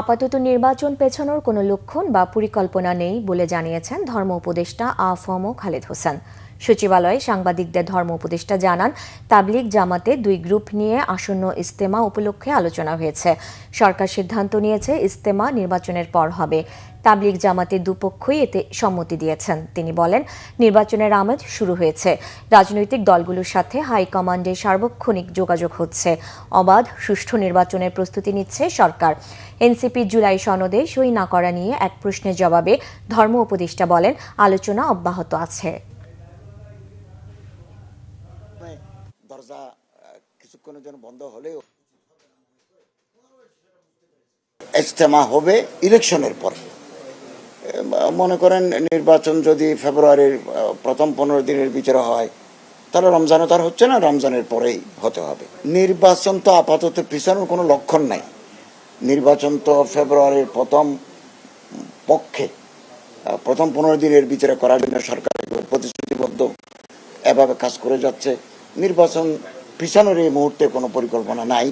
আপাতত নির্বাচন পেছানোর কোনো লক্ষণ বা পরিকল্পনা নেই বলে জানিয়েছেন ধর্ম উপদেষ্টা আফম খালেদ হোসেন। সচিবালয়ে সাংবাদিকদের ধর্ম উপদেষ্টা জানান, তাবলিগ জামাতে দুই গ্রুপ নিয়ে আসন্ন ইস্তেমা উপলক্ষে আলোচনা হয়েছে। সরকার সিদ্ধান্ত নিয়েছে ইস্তেমা নির্বাচনের পর হবে। তাবলিগ জামাতের দুপক্ষই এতে সম্মতি দিয়েছেন। তিনি বলেন, নির্বাচনের আমেজ শুরু হয়েছে। রাজনৈতিক দলগুলোর সাথে হাইকমান্ডের সার্বক্ষণিক যোগাযোগ হচ্ছে। অবাধ, সুষ্ঠু নির্বাচনের প্রস্তুতি নিচ্ছে সরকার। এনসিপি জুলাই সনদে সই না করা নিয়ে এক প্রশ্নের জবাবে ধর্ম উপদেষ্টা বলেন, আলোচনা অব্যাহত আছে। মানে দরজা কিছুক্ষণের জন্য বন্ধ হলেও ইজতেমা হবে ইলেকশনের পর। মনে করেন নির্বাচন যদি ফেব্রুয়ারির প্রথম পনেরো দিনের ভিতরে হয়, তাহলে রমজানে তার হচ্ছে না, রমজানের পরেই হতে হবে। নির্বাচন তো আপাতত পিছানোর কোনো লক্ষণ নাই। নির্বাচন তো ফেব্রুয়ারির প্রথম পক্ষে প্রথম পনেরো দিনের ভিতরে করার জন্য সরকার প্রতিশ্রুতিবদ্ধ, এভাবে কাজ করে যাচ্ছে। নির্বাচন পিছানোর এই মুহূর্তে কোনো পরিকল্পনা নাই।